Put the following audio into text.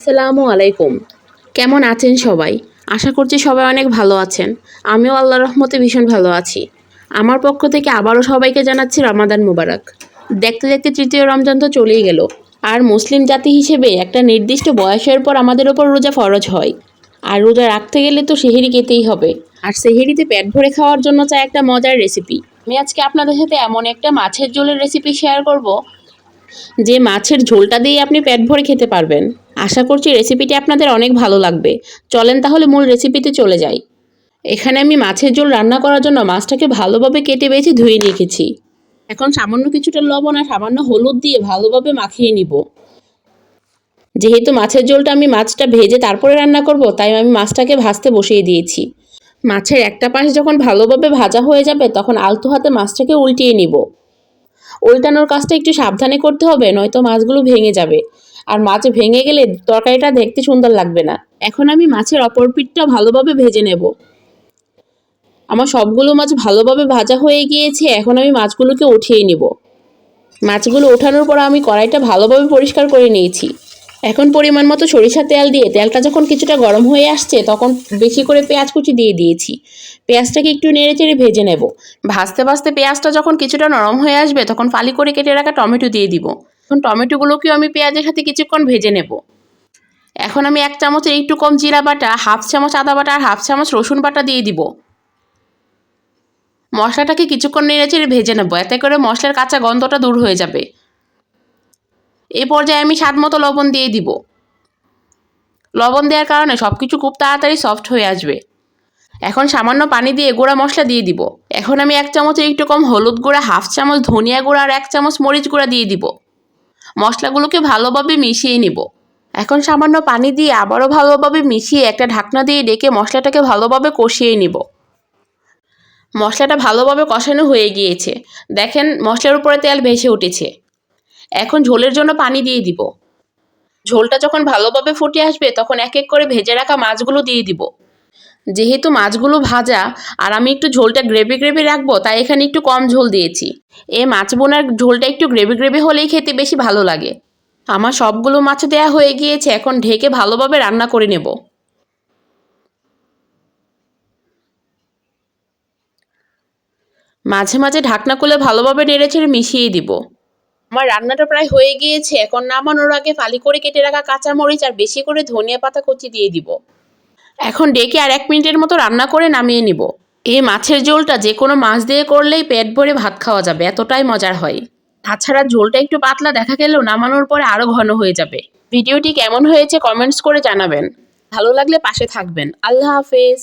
আসসালামু আলাইকুম। কেমন আছেন সবাই? আশা করছি সবাই অনেক ভালো আছেন। আমিও আল্লাহ রহমতে ভীষণ ভালো আছি। আমার পক্ষ থেকে আবারও সবাইকে জানাচ্ছি রমাদান মুবারক। দেখতে দেখতে তৃতীয় রমজান তো চলেই গেল। আর মুসলিম জাতি হিসেবে একটা নির্দিষ্ট বয়সের পর আমাদের ওপর রোজা ফরজ হয়। আর রোজা রাখতে গেলে তো সেহেরি খেতেই হবে। আর সেহেরিতে পেট ভরে খাওয়ার জন্য চাই একটা মজার রেসিপি আমি আজকে আপনাদের সাথে এমন একটা মাছের ঝোলের রেসিপি শেয়ার করব যে মাছের ঝোলটা দিয়ে আপনি পেট ভরে খেতে পারবেন। আশা করছি রেসিপিটি আপনাদের অনেক ভালো লাগবে। চলেন তাহলে মূল রেসিপিতে চলে যাই। এখানে আমি মাছের ঝোল রান্না করার জন্য মাছটাকে ভালোভাবে কেটে বেছে ধুয়ে রেখেছি। এখন সামান্য কিছুটা লবণ আর সামান্য হলুদ দিয়ে ভালোভাবে মাখিয়ে নিব। যেহেতু মাছের ঝোলটা আমি মাছটা ভেজে তারপরে রান্না করব, তাই আমি মাছটাকে ভাজতে বসিয়ে দিয়েছি। মাছের একটা পাশ যখন ভালোভাবে ভাজা হয়ে যাবে, তখন আলতো হাতে মাছটাকে উল্টিয়ে নিব। উল্টানোর কাজটা একটু সাবধানে করতে হবে, নয়তো মাছগুলো ভেঙে যাবে। আর মাছ ভেঙে গেলে তরকারিটা দেখতে সুন্দর লাগবে না। এখন আমি মাছের অপর পিঠটা ভালোভাবে ভেজে নেব। আমার সবগুলো মাছ ভালোভাবে ভাজা হয়ে গিয়েছে, এখন আমি মাছগুলোকে উঠিয়ে নিব। মাছগুলো ওঠানোর পর আমি কড়াইটা ভালোভাবে পরিষ্কার করে নিয়েছি। এখন পরিমাণ মতো সরিষা তেল দিয়ে তেলটা যখন কিছুটা গরম হয়ে আসছে, তখন বেশি করে পেঁয়াজ কুচি দিয়ে দিয়েছি। পেঁয়াজটাকে একটু নেড়ে চেড়ে ভেজে নেব। ভাজতে ভাজতে পেঁয়াজটা যখন কিছুটা নরম হয়ে আসবে, তখন ফালি করে কেটে রাখা টমেটো দিয়ে দিব। এখন টমেটোগুলোকেও আমি পেঁয়াজের সাথে কিছুক্ষণ ভেজে নেব। এখন আমি এক চামচের একটু কম জিরা বাটা, হাফ চামচ আদা বাটা আর হাফ চামচ রসুন বাটা দিয়ে দিব। মশলাটাকে কিছুক্ষণ নেড়ে চেড়ে ভেজে নেব। এতে করে মশলার কাঁচা গন্ধটা দূর হয়ে যাবে। এই পর্যায়ে আমি স্বাদ মতো লবণ দিয়ে দিব। লবণ দেওয়ার কারণে সব কিছু খুব তাড়াতাড়ি সফট হয়ে আসবে। এখন সামান্য পানি দিয়ে গুঁড়া মশলা দিয়ে দিব। এখন আমি এক চামচের একটু কম হলুদ গুঁড়া, হাফ চামচ ধনিয়া গুঁড়া আর এক চামচ মরিচ গুঁড়া দিয়ে দিব। মশলাগুলোকে ভালোভাবে মিশিয়ে নিব। এখন সামান্য পানি দিয়ে আবারও ভালোভাবে মিশিয়ে একটা ঢাকনা দিয়ে ডেকে মশলাটাকে ভালোভাবে কষিয়ে নিব। মশলাটা ভালোভাবে কষানো হয়ে গিয়েছে। দেখেন মশলার উপরে তেল ভেসে উঠেছে। এখন ঝোলের জন্য পানি দিয়ে দিব। ঝোলটা যখন ভালোভাবে ফুটে আসবে, তখন এক এক করে ভেজে রাখা মাছগুলো দিয়ে দিব। যেহেতু মাছগুলো ভাজা আর আমি একটু ঝোলটা গ্রেভি গ্রেভি রাখব, তাই এখানে একটু কম ঝোল দিয়েছি। এই মাছ বোনার ঝোলটা একটু গ্রেভি গ্রেভি হলেই খেতে বেশি ভালো লাগে। আমার সবগুলো মাছ দেয়া হয়ে গিয়েছে, এখন ঢেকে ভালোভাবে রান্না করে নেব। মাঝে মাঝে ঢাকনা খুলে ভালোভাবে নেড়ে ছেড়ে মিশিয়ে দিব। আমার রান্নাটা প্রায় হয়ে গিয়েছে, এখন নামানোর আগে ফালি করে কেটে রাখা কাঁচামরিচ আর বেশি করে ধনিয়া পাতা কুচি দিয়ে দিব। এখন ডেকে আর এক মিনিটের মতো রান্না করে নামিয়ে নিব। এই মাছের ঝোলটা যে কোনো মাছ দিয়ে করলেই পেট ভরে ভাত খাওয়া যাবে, এতটাই মজার হয়। তাছাড়া ঝোলটা একটু পাতলা দেখা গেলেও নামানোর পরে আরও ঘন হয়ে যাবে। ভিডিওটি কেমন হয়েছে কমেন্টস করে জানাবেন। ভালো লাগলে পাশে থাকবেন। আল্লাহ হাফেজ।